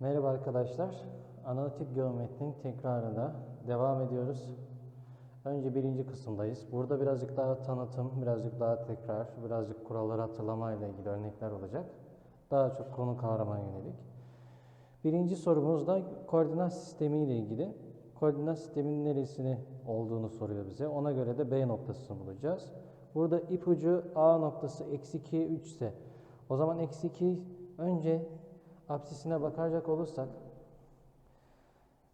Merhaba arkadaşlar. Analitik geometrinin tekrarına devam ediyoruz. Önce birinci kısımdayız. Burada birazcık daha tanıtım, birazcık daha tekrar, birazcık kuralları hatırlamayla ilgili örnekler olacak. Daha çok konu kavramaya yönelik. Birinci sorumuz da koordinat sistemi ile ilgili. Koordinat sisteminin neresini olduğunu soruyor bize. Ona göre de B noktasını bulacağız. Burada ipucu A noktası eksi 2, 3 ise o zaman eksi 2 önce apsisine bakacak olursak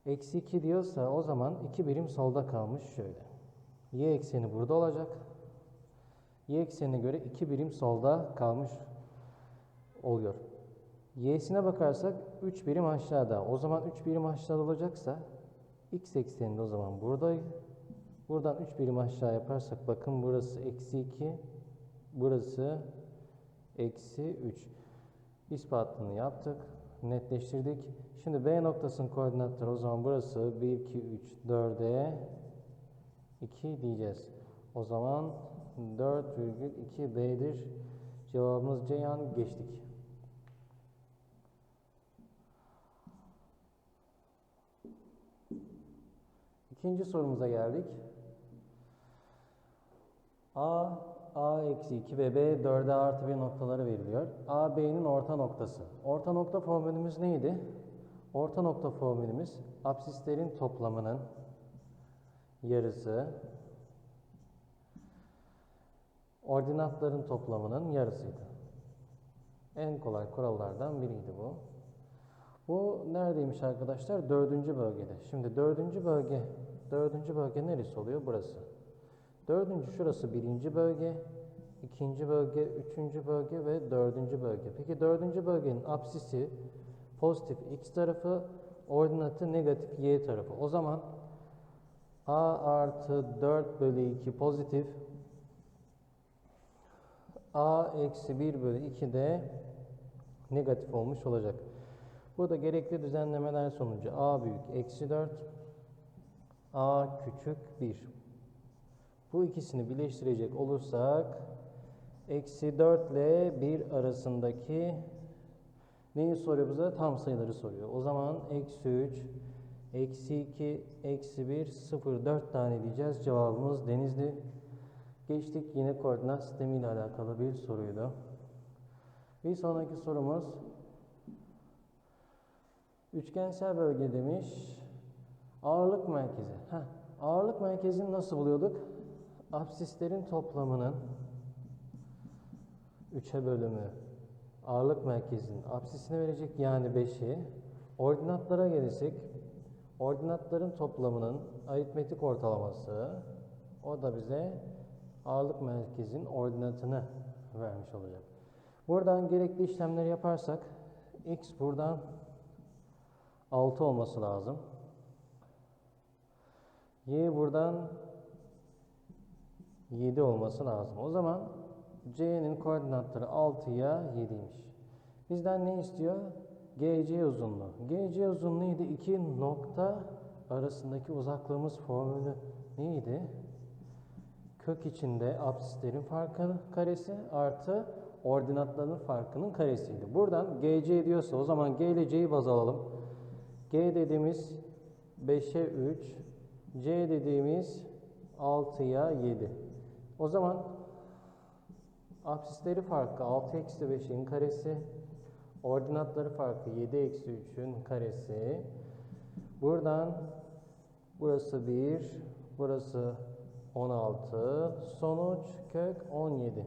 eksi 2 diyorsa o zaman 2 birim solda kalmış şöyle. Y ekseni burada olacak. Y eksenine göre 2 birim solda kalmış oluyor. Y'sine bakarsak 3 birim aşağıda. O zaman 3 birim aşağıda olacaksa x ekseninde o zaman burada. Buradan 3 birim aşağı yaparsak bakın burası eksi 2. Burası eksi 3. İspatını yaptık. Netleştirdik. Şimdi B noktasının koordinatları o zaman burası 1, 2, 3, 4'e 2 diyeceğiz. O zaman 4,2B'dir. Cevabımız Ceyhan geçtik. İkinci sorumuza geldik. A, A eksi 2 ve B 4'e artı 1 noktaları veriliyor. A, B'nin orta noktası. Orta nokta formülümüz neydi? Orta nokta formülümüz absislerin toplamının yarısı ordinatların toplamının yarısıydı. En kolay kurallardan biriydi bu. Bu neredeymiş arkadaşlar? Dördüncü bölgede. Şimdi dördüncü bölge, dördüncü bölge neresi oluyor? Burası. Dördüncü şurası birinci bölge, ikinci bölge, üçüncü bölge ve dördüncü bölge. Peki dördüncü bölgenin apsisi pozitif x tarafı, ordinatı negatif y tarafı. O zaman a artı 4 bölü 2 pozitif, a eksi 1 bölü 2 de negatif olmuş olacak. Burada gerekli düzenlemeler sonucu a büyük eksi 4, a küçük 1. Bu ikisini birleştirecek olursak eksi 4 ile 1 arasındaki neyi soruyor bize? Tam sayıları soruyor. O zaman eksi 3, eksi 2, eksi 1, 0, 4 tane diyeceğiz. Cevabımız denizli. Geçtik yine koordinat sistemi ile alakalı bir soruydu. Bir sonraki sorumuz üçgensel bölge demiş. Ağırlık merkezi. Heh, ağırlık merkezini nasıl buluyorduk? Absislerin toplamının 3'e bölümü ağırlık merkezinin absisini verecek yani 5'i. Ordinatlara gelirsek ordinatların toplamının aritmetik ortalaması o da bize ağırlık merkezinin ordinatını vermiş olacak. Buradan gerekli işlemleri yaparsak x buradan 6 olması lazım. Y buradan 7 olması lazım. O zaman C'nin koordinatları 6'ya 7'ymiş. Bizden ne istiyor? GC uzunluğu. GC uzunluğu neydi? İki nokta arasındaki uzaklığımız formülü neydi? Kök içinde absislerin farkı karesi artı ordinatların farkının karesiydi. Buradan GC diyorsa o zaman G ile C'yi baz alalım. G dediğimiz 5'e 3, C dediğimiz 6'ya 7. O zaman absisleri farkı 6 eksi 5'in karesi, ordinatları farkı 7 eksi 3'ün karesi. Buradan burası 1, burası 16, sonuç kök 17.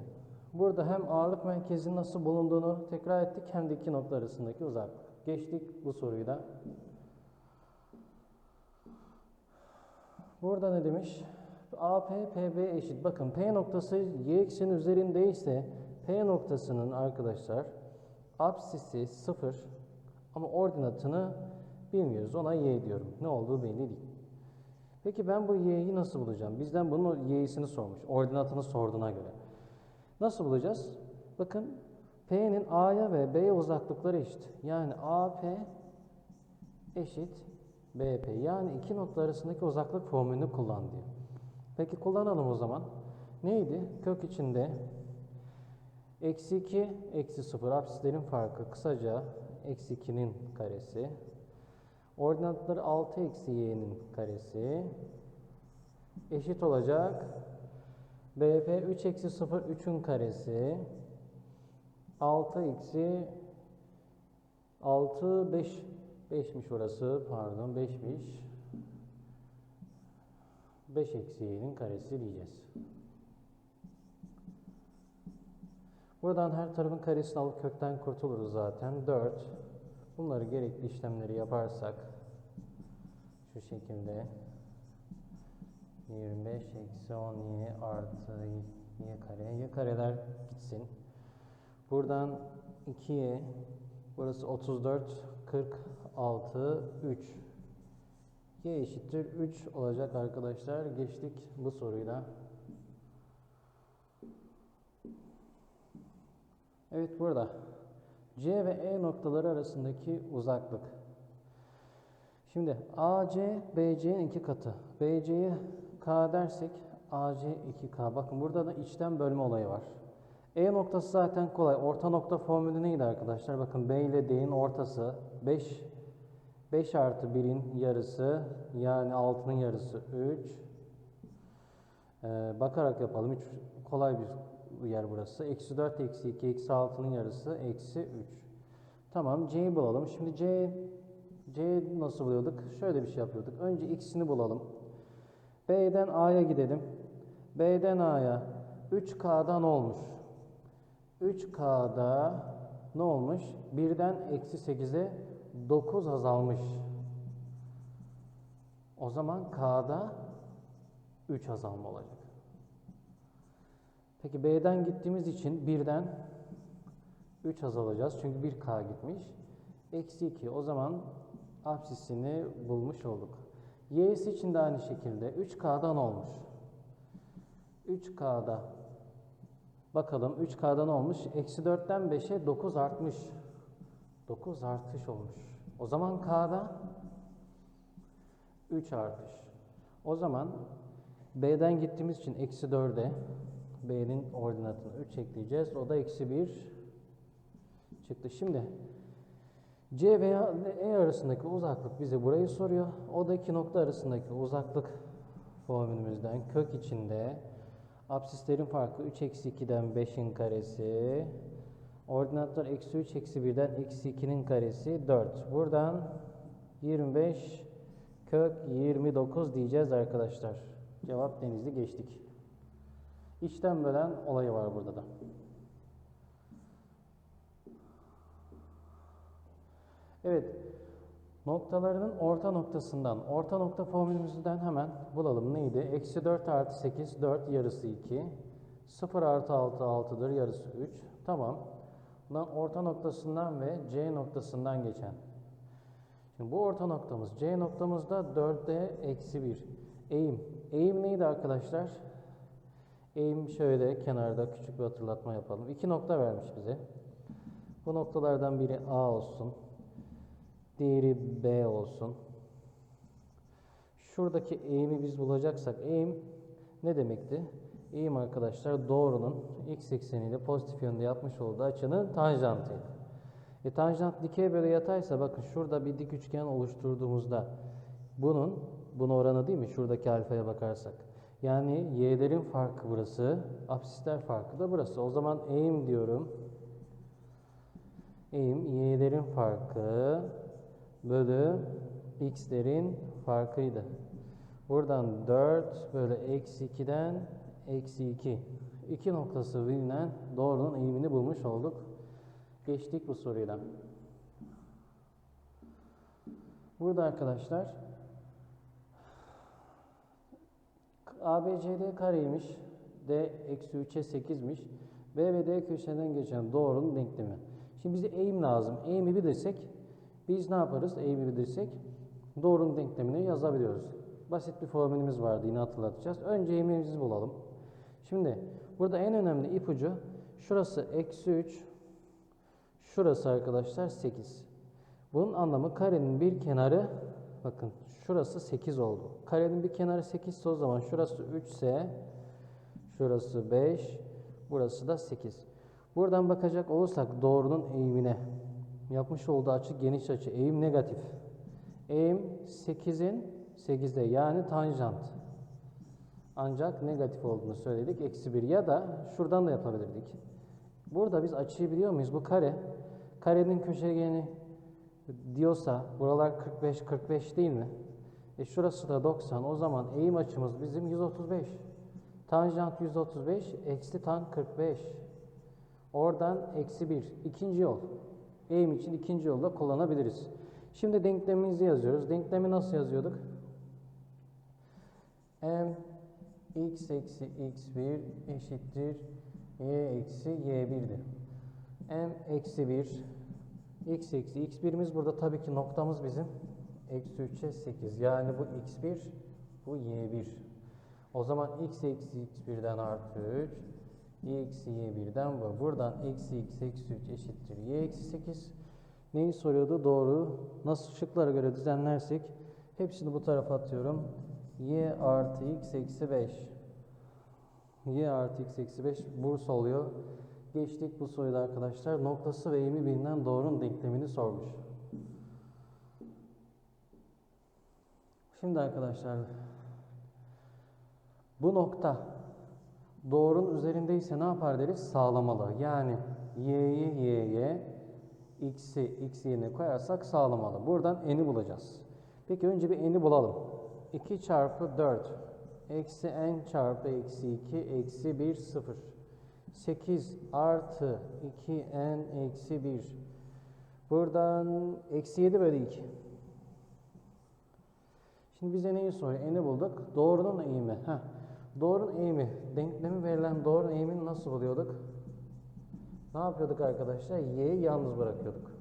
Burada hem ağırlık merkezinin nasıl bulunduğunu tekrar ettik hem de iki nokta arasındaki uzaklık. Geçtik bu soruyu da. Burada ne demiş? AP, PB eşit. Bakın P noktası y ekseni üzerindeyse P noktasının arkadaşlar apsisi 0 ama ordinatını bilmiyoruz. Ona y diyorum. Ne olduğu belli değil. Peki ben bu y'yi nasıl bulacağım? Bizden bunun y'sini sormuş. Ordinatını sorduğuna göre. Nasıl bulacağız? Bakın P'nin A'ya ve B'ye uzaklıkları eşit. Yani AP eşit BP. Yani iki nokta arasındaki uzaklık formülünü kullan diyor. Peki kullanalım o zaman. Neydi? Kök içinde eksi 2, eksi 0 absislerin farkı kısaca eksi 2'nin karesi. Ordinatları 6 eksi y'nin karesi eşit olacak. BF 3 eksi 0 3'ün karesi 6 eksi 6 5 5'miş orası pardon 5'miş 5 eksi y'nin karesi diyeceğiz. Buradan her tarafın karesini alıp kökten kurtuluruz zaten. 4. Bunları gerekli işlemleri yaparsak şu şekilde 25 eksi 10 y artı y kare. Y kareler gitsin. Buradan 2y burası 34 46 3 y eşittir 3 olacak arkadaşlar. Geçtik bu soruyla. Evet burada C ve E noktaları arasındaki uzaklık. Şimdi AC BC'nin iki katı. BC'ye K dersek AC 2K. Bakın burada da içten bölme olayı var. E noktası zaten kolay. Orta nokta formülü neydi arkadaşlar? Bakın B ile D'nin ortası 5 5 artı 1'in yarısı yani 6'nın yarısı 3. Ee, bakarak yapalım. 3 kolay bir yer burası. Eksi 4 eksi 2 eksi 6'nın yarısı eksi 3. Tamam C'yi bulalım. Şimdi C C nasıl buluyorduk? Şöyle bir şey yapıyorduk. Önce x'ini bulalım. B'den A'ya gidelim. B'den A'ya 3K'dan olmuş. 3K'da ne olmuş? 1'den eksi 8'e 9 azalmış. O zaman K'da 3 azalma olacak. Peki B'den gittiğimiz için 1'den 3 azalacağız. Çünkü 1K gitmiş. Eksi 2. O zaman apsisini bulmuş olduk. Y'si için de aynı şekilde 3K'dan olmuş. 3K'da bakalım 3K'dan olmuş. Eksi 4'ten 5'e 9 artmış. 9 artış olmuş. O zaman K'da 3 artış. O zaman B'den gittiğimiz için eksi 4'e B'nin ordinatını 3 ekleyeceğiz. O da eksi 1 çıktı. Şimdi C veya E arasındaki uzaklık bize burayı soruyor. O da iki nokta arasındaki uzaklık formülümüzden kök içinde absislerin farkı 3 eksi 2'den 5'in karesi ordinatlar eksi 3 eksi 1'den eksi 2'nin karesi 4. Buradan 25 kök 29 diyeceğiz arkadaşlar. Cevap denizli geçtik. İçten bölen olayı var burada da. Evet. Noktalarının orta noktasından, orta nokta formülümüzden hemen bulalım. Neydi? Eksi 4 artı 8, 4 yarısı 2. 0 artı 6, 6'dır, yarısı 3. Tamam. Orta noktasından ve C noktasından geçen. Şimdi bu orta noktamız. C noktamızda 4'e eksi 1. Eğim. Eğim neydi arkadaşlar? Eğim şöyle kenarda küçük bir hatırlatma yapalım. İki nokta vermiş bize. Bu noktalardan biri A olsun. Diğeri B olsun. Şuradaki eğimi biz bulacaksak eğim ne demekti? Eğim arkadaşlar doğrunun x ekseniyle pozitif yönde yapmış olduğu açının tanjantıydı. E, tanjant dikey böyle yataysa bakın şurada bir dik üçgen oluşturduğumuzda bunun bunun oranı değil mi? Şuradaki alfaya bakarsak. Yani y'lerin farkı burası, apsisler farkı da burası. O zaman eğim diyorum. Eğim y'lerin farkı bölü x'lerin farkıydı. Buradan 4 bölü eksi 2'den eksi 2. 2 noktası bilinen doğrunun eğimini bulmuş olduk. Geçtik bu soruyla. Burada arkadaşlar ABCD kareymiş. D eksi 3'e 8'miş. B ve D köşeden geçen doğrunun denklemi. Şimdi bize eğim lazım. Eğimi bilirsek biz ne yaparız? Eğimi bilirsek doğrunun denklemini yazabiliyoruz. Basit bir formülümüz vardı yine hatırlatacağız. Önce eğimimizi bulalım. Şimdi burada en önemli ipucu şurası eksi 3 şurası arkadaşlar 8. Bunun anlamı karenin bir kenarı bakın şurası 8 oldu. Karenin bir kenarı 8 ise o zaman şurası 3 ise şurası 5 burası da 8. Buradan bakacak olursak doğrunun eğimine Yapmış olduğu açı geniş açı. Eğim negatif. Eğim 8'in 8'de yani tanjant. Ancak negatif olduğunu söyledik. Eksi 1 ya da şuradan da yapabilirdik. Burada biz açıyı biliyor muyuz? Bu kare. Karenin köşegeni diyorsa buralar 45 45 değil mi? E şurası da 90. O zaman eğim açımız bizim 135. Tanjant 135 eksi tan 45. Oradan eksi 1. İkinci yol. Eğim için ikinci yolda kullanabiliriz. Şimdi denklemimizi yazıyoruz. Denklemi nasıl yazıyorduk? m x eksi x1 eşittir y eksi y1'di. m eksi 1 x eksi x1'imiz burada tabii ki noktamız bizim eksi 3'e 8. Yani bu x1 bu y1. O zaman x eksi x1'den artı 3 y eksi y1'den bu. Buradan eksi x eksi 3 eşittir y eksi 8. Neyi soruyordu? Doğru. Nasıl şıklara göre düzenlersek hepsini bu tarafa atıyorum. Y artı x eksi 5. y artı x eksi 5 burs oluyor. Geçtik bu soruda arkadaşlar. Noktası ve eğimi bilinen doğrunun denklemini sormuş. Şimdi arkadaşlar bu nokta doğrunun üzerindeyse ne yapar deriz? Sağlamalı. Yani y'yi y'ye x'i x yerine koyarsak sağlamalı. Buradan n'i bulacağız. Peki önce bir n'i bulalım. 2 çarpı 4 eksi n çarpı eksi 2 eksi 1 0. 8 artı 2n eksi 1. Buradan eksi 7 bölü 2. Şimdi bize neyi soruyor? N'i bulduk. Doğrunun eğimi. Heh. Doğrunun eğimi. Denklemi verilen doğrunun eğimini nasıl buluyorduk? Ne yapıyorduk arkadaşlar? Y'yi yalnız bırakıyorduk.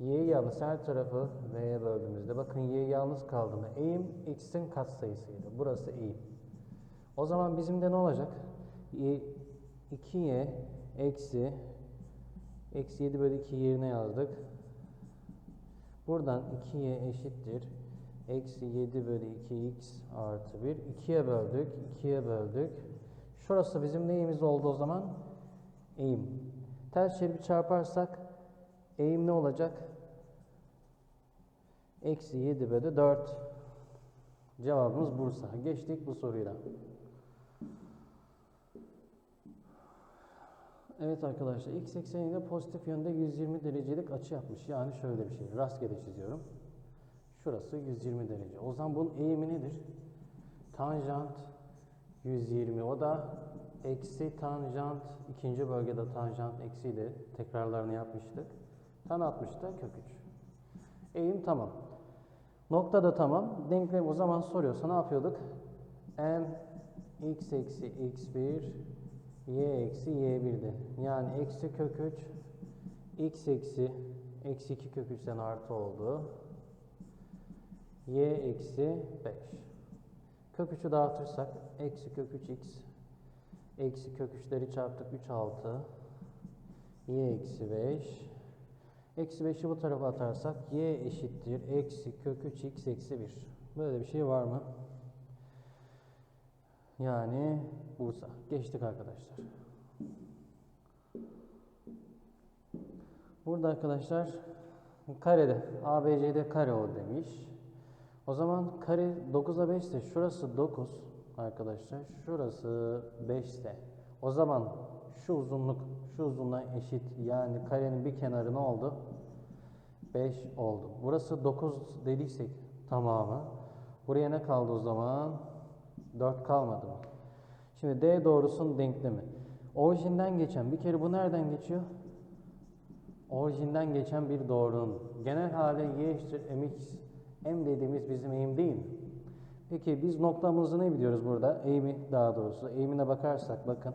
Y'yi yalnız her tarafı V'ye böldüğümüzde bakın Y yalnız kaldığında eğim x'in katsayısıydı. Burası eğim. O zaman bizim de ne olacak? Y, 2y eksi eksi 7 bölü 2 yerine yazdık. Buradan 2y eşittir. Eksi 7 bölü 2x artı 1. 2'ye böldük. 2'ye böldük. Şurası bizim neyimiz oldu o zaman? Eğim. Ters çevirip çarparsak eğim ne olacak? Eksi 7 bölü 4. Cevabımız Bursa. Geçtik bu soruyla. Evet arkadaşlar x ekseniyle pozitif yönde 120 derecelik açı yapmış. Yani şöyle bir şey. Rastgele çiziyorum. Şurası 120 derece. O zaman bunun eğimi nedir? Tanjant 120. O da eksi tanjant ikinci bölgede tanjant eksiyle tekrarlarını yapmıştık. Tan 60'da kök 3. Eğim tamam. Nokta da tamam. Denklem o zaman soruyorsa ne yapıyorduk? m x eksi x1 y eksi y1'di. Yani eksi kök 3 x eksi eksi 2 kök 3'ten artı oldu. y eksi 5. Kök 3'ü dağıtırsak eksi kök 3x eksi kök 3'leri çarptık 3 6 y eksi 5 eksi 5'i bu tarafa atarsak y eşittir eksi kök 3x eksi 1. Böyle bir şey var mı? Yani Bursa. Geçtik arkadaşlar. Burada arkadaşlar karede ABC'de kare o demiş. O zaman kare 9'a 5 ise şurası 9 arkadaşlar. Şurası 5 ise o zaman şu uzunluk şu uzunluğa eşit. Yani karenin bir kenarı ne oldu? 5 oldu. Burası 9 dediysek tamamı. Buraya ne kaldı o zaman? 4 kalmadı mı? Şimdi D doğrusunun denklemi. Orijinden geçen, bir kere bu nereden geçiyor? Orijinden geçen bir doğrunun genel hali y eşittir mx, m dediğimiz bizim eğim değil? Peki biz noktamızı ne biliyoruz burada? Eğimi daha doğrusu. Eğimine bakarsak bakın.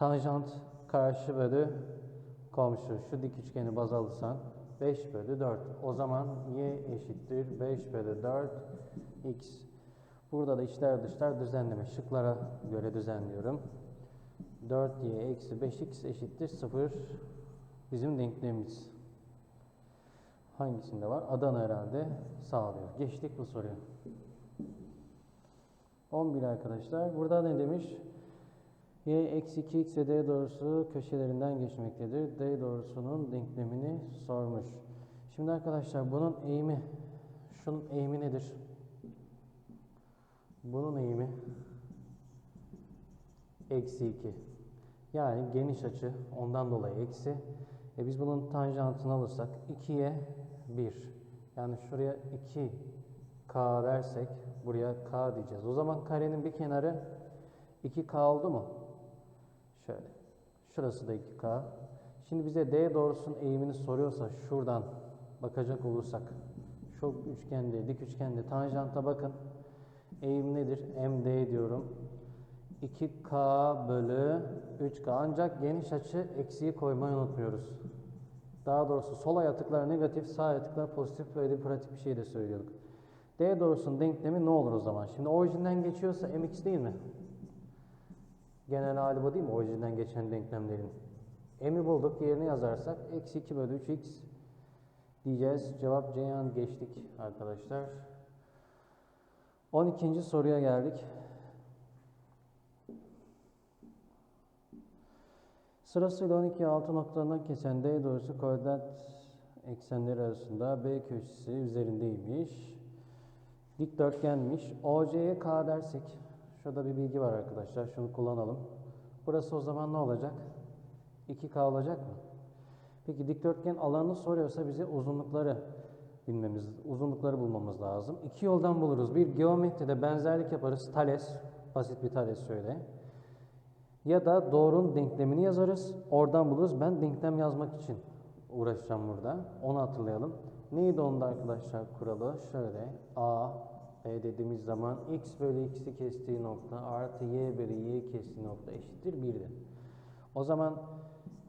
Tanjant karşı bölü komşu. Şu dik üçgeni baz alırsan 5 bölü 4. O zaman y eşittir 5 bölü 4 x. Burada da içler dışlar düzenleme. Şıklara göre düzenliyorum. 4y eksi 5x eşittir 0. Bizim denklemimiz. Hangisinde var? Adana herhalde sağlıyor. Geçtik bu soruya. 11 arkadaşlar. Burada ne demiş? Y eksi 2x ve d doğrusu köşelerinden geçmektedir. D doğrusunun denklemini sormuş. Şimdi arkadaşlar bunun eğimi, şunun eğimi nedir? Bunun eğimi eksi 2. Yani geniş açı ondan dolayı eksi. E biz bunun tanjantını alırsak 2'ye 1. Yani şuraya 2k dersek buraya k diyeceğiz. O zaman karenin bir kenarı 2k oldu mu? Şöyle. Şurası da 2k. Şimdi bize d doğrusunun eğimini soruyorsa şuradan bakacak olursak şu üçgende, dik üçgende tanjanta bakın. Eğim nedir? MD diyorum. 2K bölü 3K. Ancak geniş açı eksiği koymayı unutmuyoruz. Daha doğrusu sol ayatıklar negatif, sağ ayatıklar pozitif. Böyle bir pratik bir şey de söylüyorduk. D doğrusunun denklemi ne olur o zaman? Şimdi orijinden geçiyorsa mx değil mi? Genel hali bu değil mi? Orijinden geçen denklemlerin. M'i bulduk. Yerine yazarsak eksi 2 bölü 3x diyeceğiz. Cevap Ceyhan geçtik arkadaşlar. 12. soruya geldik. Sırasıyla 12 altı noktalarından kesen D doğrusu koordinat eksenleri arasında B köşesi üzerindeymiş. Dikdörtgenmiş. OC'ye K dersek, şurada bir bilgi var arkadaşlar, şunu kullanalım. Burası o zaman ne olacak? 2K olacak mı? Peki dikdörtgen alanını soruyorsa bize uzunlukları bilmemiz, uzunlukları bulmamız lazım. İki yoldan buluruz. Bir geometride benzerlik yaparız. Thales, basit bir Thales söyle. Ya da doğrunun denklemini yazarız. Oradan buluruz. Ben denklem yazmak için uğraşacağım burada. Onu hatırlayalım. Neydi onda arkadaşlar kuralı? Şöyle A, B dediğimiz zaman x bölü x'i kestiği nokta artı y bölü y kestiği nokta eşittir 1'dir. O zaman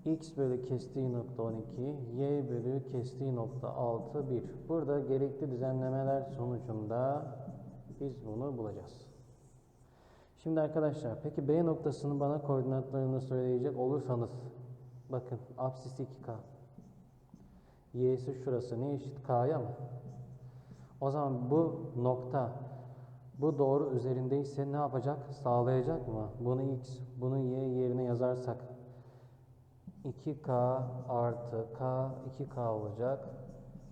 x bölü kestiği nokta 12, y bölü kestiği nokta 6, 1. Burada gerekli düzenlemeler sonucunda biz bunu bulacağız. Şimdi arkadaşlar peki B noktasının bana koordinatlarını söyleyecek olursanız bakın apsis 2K. Y'si şurası ne eşit K'ya mı? O zaman bu nokta bu doğru üzerindeyse ne yapacak? Sağlayacak mı? Bunu x, bunu y yerine yazarsak 2k artı k 2k olacak.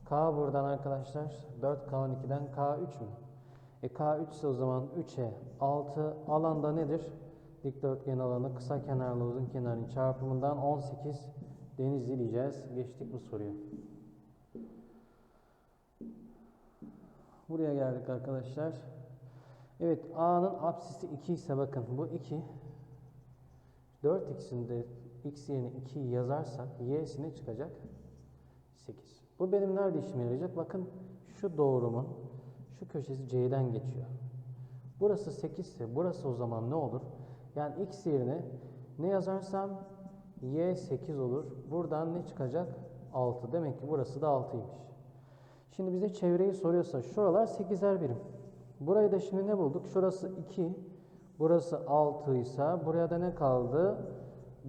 k buradan arkadaşlar 4k 12'den k 3 mü? E K3 ise o zaman 3'e 6 alanda nedir? Dikdörtgen alanı kısa kenarlı uzun kenarın çarpımından 18 Denizli diyeceğiz. Geçtik bu soruyu. Buraya geldik arkadaşlar. Evet A'nın apsisi 2 ise bakın bu 2 4x'in de x yerine 2'yi yazarsak y'si ne çıkacak? 8. Bu benim nerede işime yarayacak? Bakın şu doğrumun şu köşesi C'den geçiyor. Burası 8 ise burası o zaman ne olur? Yani x yerine ne yazarsam y 8 olur. Buradan ne çıkacak? 6. Demek ki burası da 6'ymış. Şimdi bize çevreyi soruyorsa şuralar 8'er birim. Burayı da şimdi ne bulduk? Şurası 2, burası 6 ise buraya da ne kaldı?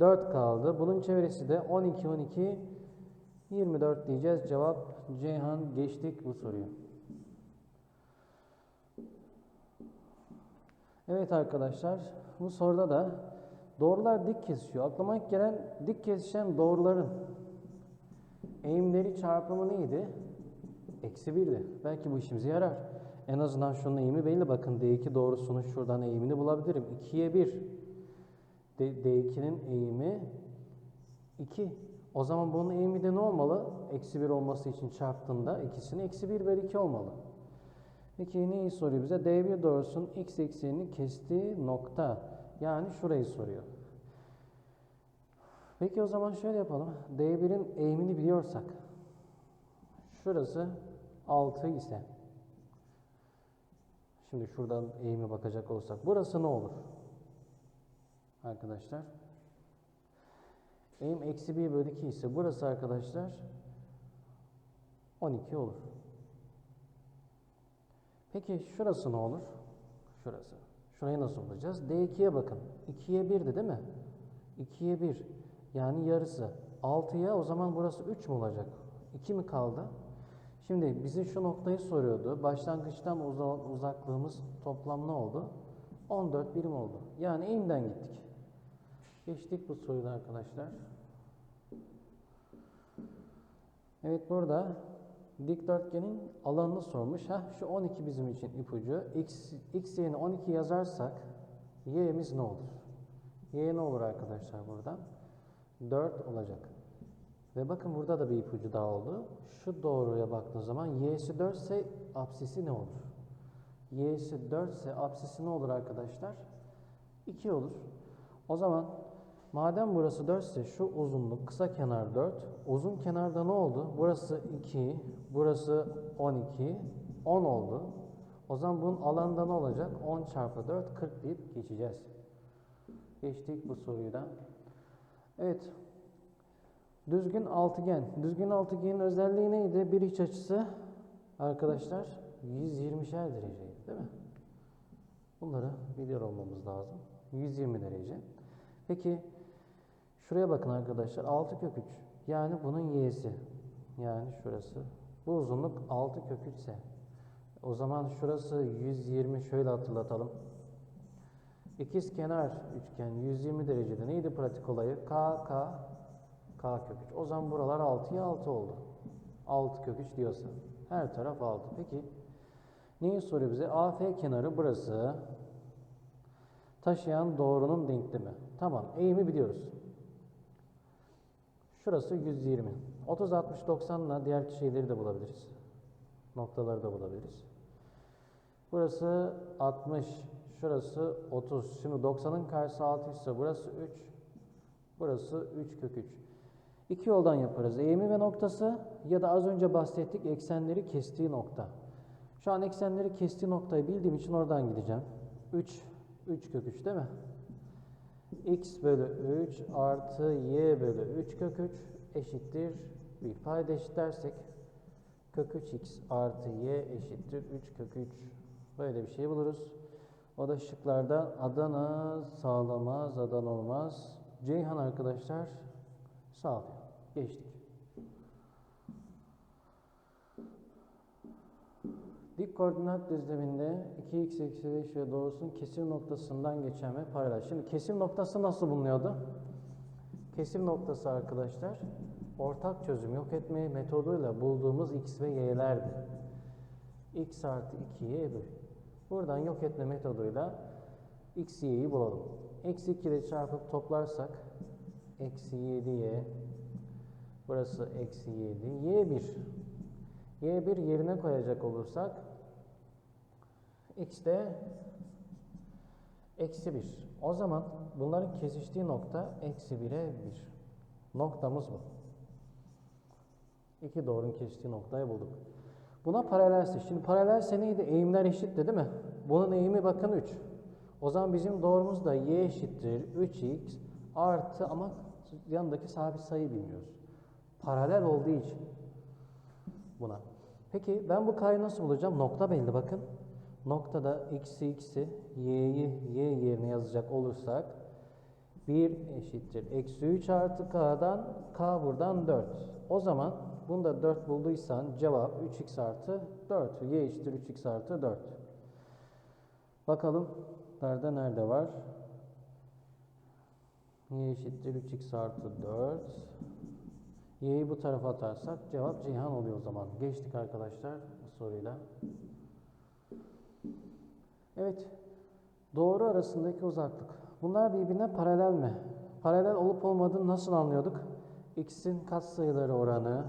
4 kaldı. Bunun çevresi de 12, 12, 24 diyeceğiz. Cevap Ceyhan geçtik bu soruyu. Evet arkadaşlar bu soruda da doğrular dik kesişiyor. Aklıma ilk gelen dik kesişen doğruların eğimleri çarpımı neydi? Eksi 1'di. Belki bu işimize yarar. En azından şunun eğimi belli. Bakın D2 doğrusunun şuradan eğimini bulabilirim. 2'ye 1. D2'nin eğimi 2. O zaman bunun eğimi de ne olmalı? Eksi 1 olması için çarptığında ikisini eksi 1 bölü 2 olmalı. Peki neyi soruyor bize? D1 doğrusunun x eksenini kestiği nokta. Yani şurayı soruyor. Peki o zaman şöyle yapalım. D1'in eğimini biliyorsak. Şurası 6 ise. Şimdi şuradan eğime bakacak olursak. Burası ne olur? Arkadaşlar. Eğim eksi 1 bölü 2 ise burası arkadaşlar 12 olur. Peki şurası ne olur? Şurası. Şurayı nasıl bulacağız? D2'ye bakın. 2'ye 1'di değil mi? 2'ye 1. Yani yarısı. 6'ya o zaman burası 3 mü olacak? 2 mi kaldı? Şimdi bize şu noktayı soruyordu. Başlangıçtan uza uzaklığımız toplam ne oldu? 14 birim oldu. Yani eğimden gittik. Geçtik bu soruyu da arkadaşlar. Evet burada dikdörtgenin alanını sormuş. Ha şu 12 bizim için ipucu. X, x yerine 12 yazarsak y'miz ne olur? Y ne olur arkadaşlar buradan? 4 olacak. Ve bakın burada da bir ipucu daha oldu. Şu doğruya baktığın zaman y'si 4 ise apsisi ne olur? y'si 4 ise apsisi ne olur arkadaşlar? 2 olur. O zaman madem burası 4 ise şu uzunluk kısa kenar 4. Uzun kenarda ne oldu? Burası 2, burası 12, 10 oldu. O zaman bunun alanda ne olacak? 10 çarpı 4, 40 deyip geçeceğiz. Geçtik bu soruyu da. Evet. Düzgün altıgen. Düzgün altıgenin özelliği neydi? Bir iç açısı arkadaşlar 120'şer dereceydi değil mi? Bunları biliyor olmamız lazım. 120 derece. Peki şuraya bakın arkadaşlar. 6 kök 3. Yani bunun y'si. Yani şurası. Bu uzunluk 6 kök 3 ise o zaman şurası 120 şöyle hatırlatalım. İkiz kenar üçgen 120 derecede neydi pratik olayı? K, K, K kök 3. O zaman buralar 6'ya 6 oldu. 6 kök 3 diyorsa. Her taraf 6. Peki neyi soruyor bize? AF kenarı burası. Taşıyan doğrunun denklemi. Tamam. Eğimi biliyoruz. Şurası 120. 30, 60, 90 ile diğer şeyleri de bulabiliriz. Noktaları da bulabiliriz. Burası 60. Şurası 30. Şimdi 90'ın karşısı 6 ise burası 3. Burası 3 kök 3. İki yoldan yaparız. Eğimi ve noktası ya da az önce bahsettik eksenleri kestiği nokta. Şu an eksenleri kestiği noktayı bildiğim için oradan gideceğim. 3, 3 kök 3 değil mi? x bölü 3 artı y bölü 3 kök 3 eşittir. Bir payda eşitlersek kök 3x artı y eşittir 3 kök 3. Böyle bir şey buluruz. O da şıklarda Adana sağlamaz, Adana olmaz. Ceyhan arkadaşlar sağlıyor. Geçtik. Dik koordinat düzleminde 2x eksi 5 ve doğrusunun kesim noktasından geçen ve paralel. Şimdi kesim noktası nasıl bulunuyordu? Kesim noktası arkadaşlar ortak çözüm yok etme metoduyla bulduğumuz x ve y'lerdi. x artı 2y bölü. Buradan yok etme metoduyla x, y'yi bulalım. Eksi 2 ile çarpıp toplarsak eksi 7y burası eksi 7 y1 y1 yerine koyacak olursak x de eksi 1. O zaman bunların kesiştiği nokta eksi 1'e 1. Noktamız bu. İki doğrunun kesiştiği noktayı bulduk. Buna paralelse. Şimdi paralelse neydi? Eğimler eşitti değil mi? Bunun eğimi bakın 3. O zaman bizim doğrumuz da y eşittir 3x artı ama yanındaki sabit sayı bilmiyoruz. Paralel olduğu için buna. Peki ben bu k'yı nasıl bulacağım? Nokta belli bakın. Noktada x'i x'i y'yi y yerine yazacak olursak 1 eşittir. Eksi 3 artı k'dan k buradan 4. O zaman bunu da 4 bulduysan cevap 3x artı 4. y eşittir 3x artı 4. Bakalım nerede nerede var? y eşittir 3x artı 4. y'yi bu tarafa atarsak cevap Ceyhan oluyor o zaman. Geçtik arkadaşlar bu soruyla. Evet. Doğru arasındaki uzaklık. Bunlar birbirine paralel mi? Paralel olup olmadığını nasıl anlıyorduk? X'in katsayıları oranı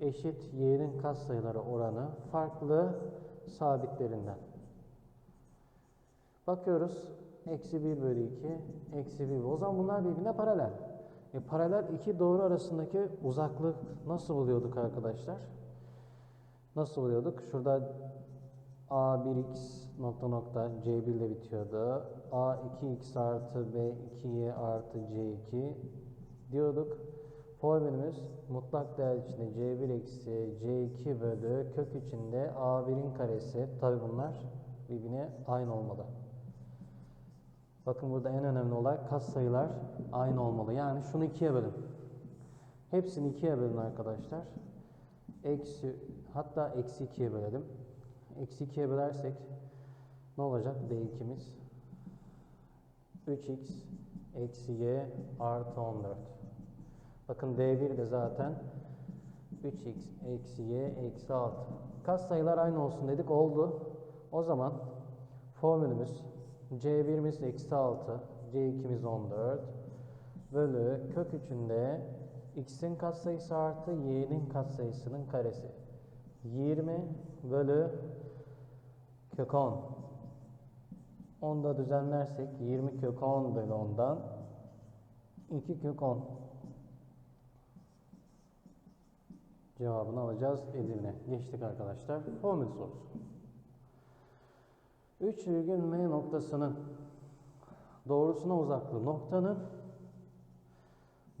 eşit y'nin katsayıları oranı farklı sabitlerinden. Bakıyoruz. Eksi 1 bölü 2, eksi 1. O zaman bunlar birbirine paralel. E, paralel iki doğru arasındaki uzaklık nasıl buluyorduk arkadaşlar? Nasıl buluyorduk? Şurada A1x nokta nokta C1 ile bitiyordu. A2x artı B2y artı C2 diyorduk. Formülümüz mutlak değer içinde C1 eksi C2 bölü kök içinde A1'in karesi. Tabi bunlar birbirine aynı olmalı. Bakın burada en önemli olay kas sayılar aynı olmalı. Yani şunu ikiye bölün. Hepsini ikiye bölün arkadaşlar. Eksi, hatta eksi ikiye bölelim. Eksi 2'ye bölersek ne olacak? D2'miz 3x eksi y artı 14. Bakın D1 de zaten 3x eksi y eksi 6. Kas sayılar aynı olsun dedik oldu. O zaman formülümüz C1'imiz eksi 6, C2'miz 14 bölü kök 3'ünde x'in katsayısı artı y'nin katsayısının karesi. 20 bölü kök 10. 10 da düzenlersek 20 kök 10 bölü 10'dan 2 kök 10. Cevabını alacağız Edirne. Geçtik arkadaşlar. Formül sorusu. 3 virgül M noktasının doğrusuna uzaklığı noktanın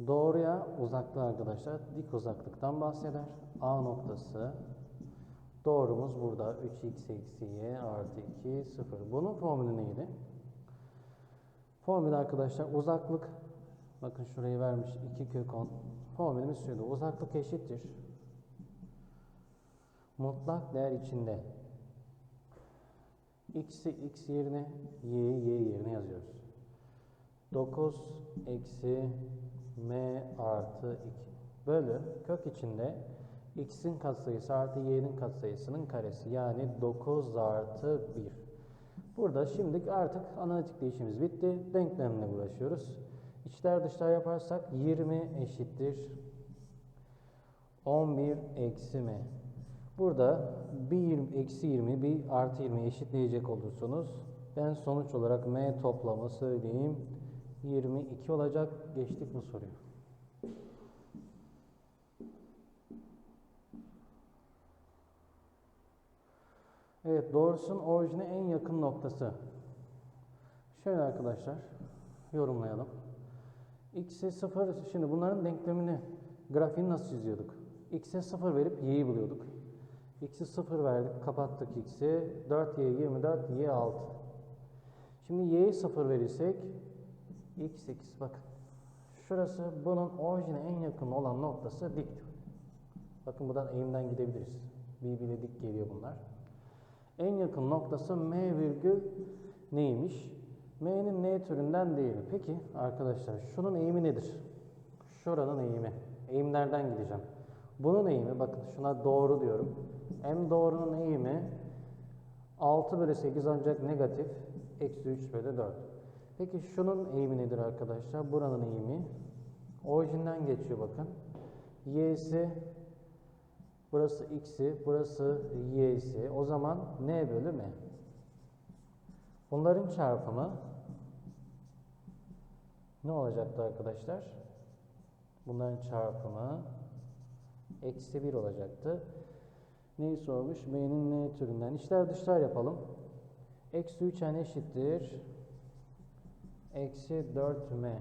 doğruya uzaklığı arkadaşlar dik uzaklıktan bahseder. A noktası doğrumuz burada 3x eksi y artı 2 0. Bunun formülü neydi? Formül arkadaşlar uzaklık bakın şurayı vermiş 2 kök 10. Formülümüz şuydu. Uzaklık eşittir. Mutlak değer içinde x'i x yerine y'yi y yerine yazıyoruz. 9 eksi m artı 2 bölü kök içinde x'in katsayısı artı y'nin katsayısının karesi yani 9 artı 1. Burada şimdi artık analitikte işimiz bitti. Denklemle uğraşıyoruz. İçler dışlar yaparsak 20 eşittir 11 eksi m. Burada bir 20, eksi 20 bir artı 20 eşitleyecek olursunuz. Ben sonuç olarak m toplamı söyleyeyim. 22 olacak. Geçtik bu soruyu. Evet doğrusun orijine en yakın noktası. Şöyle arkadaşlar yorumlayalım. X'e 0 şimdi bunların denklemini grafiğini nasıl çiziyorduk? X'e 0 verip y'yi buluyorduk. X'i 0 verdik kapattık X'i 4y 24 y 6. Şimdi y'yi 0 verirsek x x bakın. Şurası bunun orijine en yakın olan noktası dik. Bakın buradan eğimden gidebiliriz. Birbirine dik geliyor bunlar. En yakın noktası m virgül neymiş? M'nin n türünden değil. Peki arkadaşlar şunun eğimi nedir? Şuranın eğimi. Eğimlerden gideceğim. Bunun eğimi bakın şuna doğru diyorum. M doğrunun eğimi 6 bölü 8 ancak negatif. Eksi 3 bölü 4. Peki şunun eğimi nedir arkadaşlar? Buranın eğimi orijinden geçiyor bakın. Y'si burası x'i, burası y'si. O zaman n bölü m. Bunların çarpımı ne olacaktı arkadaşlar? Bunların çarpımı eksi 1 olacaktı. Neyi sormuş? M'nin n türünden. İçler dışlar yapalım. Eksi 3 n eşittir. Eksi 4m.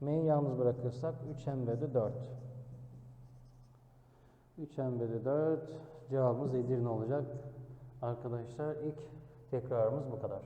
M'yi yalnız bırakırsak 3m bölü 4. 3m bölü 4. Cevabımız Edirne olacak. Arkadaşlar ilk tekrarımız bu kadar.